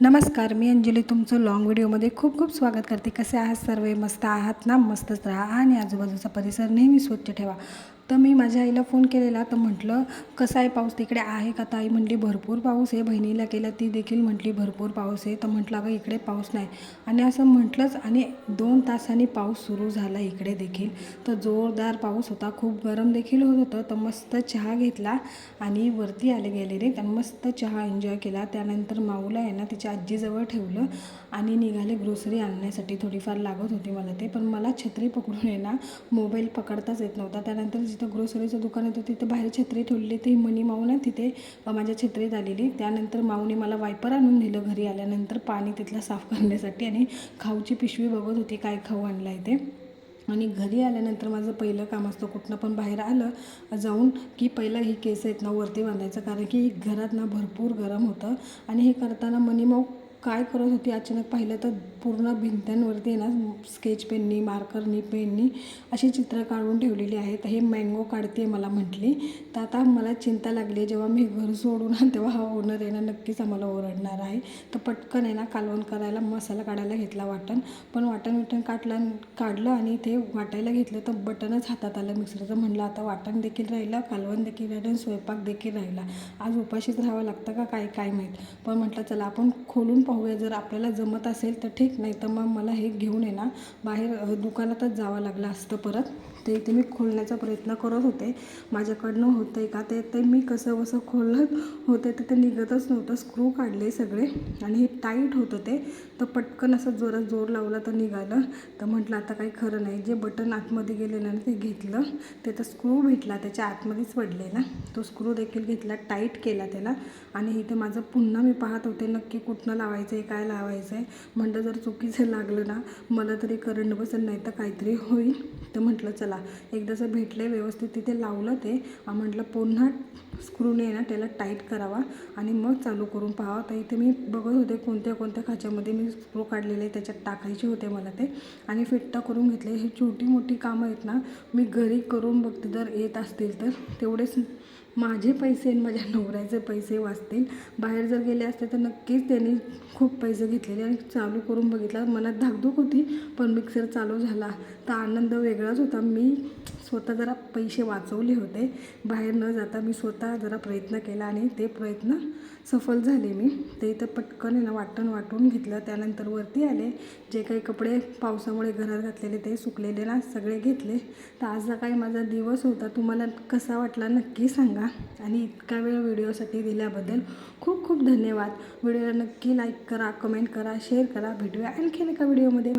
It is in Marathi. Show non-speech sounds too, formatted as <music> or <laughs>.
नमस्कार मी अंजली तुमचं लाँग व्हिडिओमध्ये खूप खूप स्वागत करते. कसे आहात सर्व? मस्त आहात ना? मस्तच राहा आणि आजूबाजूचा परिसर नेहमी स्वच्छ ठेवा. तर मी माझ्या आईला फोन केलेला तर म्हटलं कसा आहे पाऊस? तिकडे आहे का ताई? म्हटली भरपूर पाऊस आहे. बहिणीला केला ती देखील म्हटली भरपूर पाऊस आहे. तर म्हटलं अगं इकडे पाऊस नाही. आणि असं म्हटलंच आणि दोन तासांनी पाऊस सुरू झाला इकडे देखील. तर जोरदार पाऊस होता खूप गरम देखील होत होतं. तर मस्त चहा घेतला आणि वरती आले गेले रे आणि मस्त चहा एन्जॉय केला. त्यानंतर माऊला आहे ना तिच्या आजीजवळ ठेवलं आणि निघाले ग्रोसरी आणण्यासाठी. थोडीफार लागत होती मला ते पण मला छत्री पकडून आहे ना मोबाईल पकडताच येत नव्हता. त्यानंतर जिथं ग्रोसरीचं दुकान होतं तिथं बाहेर छत्री ठेवलेली ती मनी माऊ ना तिथे माझ्या छत्रीत आलेली त्यानंतर माऊने मला वायपर आणून दिलं घरी आल्यानंतर पाणी तिथलं साफ <laughs> करण्यासाठी आणि खाऊची पिशवी बघत होती काय खाऊ आणला आहे ते. आणि घरी आल्यानंतर माझं पहिलं काम असतं कुठनं पण बाहेर आलं जाऊन की पहिलं ही केस आहेत ना वरती बांधायचं. कारण की घरात ना भरपूर गरम होतं. आणि हे करताना मनी माऊ काय करत होती? अचानक पाहिलं तर पूर्ण भिंत्यांवरती आहे ना स्केच पेननी मार्करनी पेननी अशी चित्र काढून ठेवलेली आहेत. हे मँगो काढते मला म्हटली. तर आता मला चिंता लागली जेव्हा मी घर सोडून आले, <laughs> तेव्हा हा ओनर आहे ना नक्कीच आम्हाला ओरडणार आहे. तर पटकन आहे ना कालवण करायला मसाला काढायला घेतला वाटण. पण वाटण विटण काढलं काढलं आणि ते वाटायला घेतलं तर बटनच हातात आलं मिक्सरचं. म्हणलं आता वाटण देखील राहिलं कालवण देखील राहिलं आणि स्वयंपाक देखील राहिला. आज उपाशीच राहावं लागतं का? काय काय माहीत? पण म्हटलं चला आपण खोलून पाहूया. जर आपल्याला जमत असेल तर ठीक नाही तर मग मला हे घेऊन ये ना. बाहेर दुकानातच जावं लागलं असतं परत. ते इथे मी खोलण्याचा प्रयत्न करत होते. माझ्याकडनं होतं आहे का? ते ते मी कसं कसं खोलत होते तर ते निघतच नव्हतं. स्क्रू काढले सगळे. आणि हे टाईट होतं ते. तर पटकन असं जोरात जोर लावला तर निघालं. तर म्हटलं आता काही खरं नाही. जे बटन आतमध्ये गेले ना ते घेतलं. ते तर स्क्रू भेटला. त्याच्या आतमध्येच पडले ना. तो स्क्रू देखील घेतला टाईट केला त्याला. आणि इथे माझं पुन्हा मी पाहत होते. नक्की कुठनं लावायचं लावायचं आहे काय लावायचं आहे म्हटलं जर चुकीचं लागलं ना मला तरी करंट बसेल नाही तर काहीतरी होईल. तर म्हटलं चला. एकदाचं भेटलं व्यवस्थित तिथे लावलं ते. म्हटलं पुन्हा स्क्रूने ना त्याला टाईट करावा आणि मग चालू करून पाहावा. तर इथे मी बघत होते कोणत्या कोणत्या खाच्यामध्ये मी स्क्रू काढलेले त्याच्यात टाकायचे होते मला ते. आणि फिट्टा करून घेतले. हे छोटी मोठी कामं आहेत ना मी घरी करून बघते. जर येत असतील तर तेवढेच माझे पैसे आणि माझ्या नवऱ्याचे पैसे वाचतील. बाहेर जर गेले असते तर नक्कीच त्यांनी खूप पैसे घेतलेले आणि चालू करून बघितला. मनात धाकधूक होती पण मिक्सर चालू झाला. तर आनंद वेगळाच होता. मी स्वतः जरा पैसे वाचवले होते. बाहेर न जाता मी स्वतः जरा प्रयत्न केला आणि ते प्रयत्न सफल झाले मी. ते इथं पटकन आहे ना वाटण वाटून घेतलं. त्यानंतर वरती आले. जे काही कपडे पावसामुळे घरात घातलेले ते सुकलेले ना सगळे घेतले. तर आज काही माझा दिवस होता. तुम्हाला कसा वाटला नक्की सांगा. आणि इतका वेळ व्हिडिओसाठी दिल्याबद्दल खूप खूप धन्यवाद. व्हिडिओला नक्की लाईक करा कमेंट करा शेअर करा. भेटूया आणखीन एका व्हिडिओमध्ये.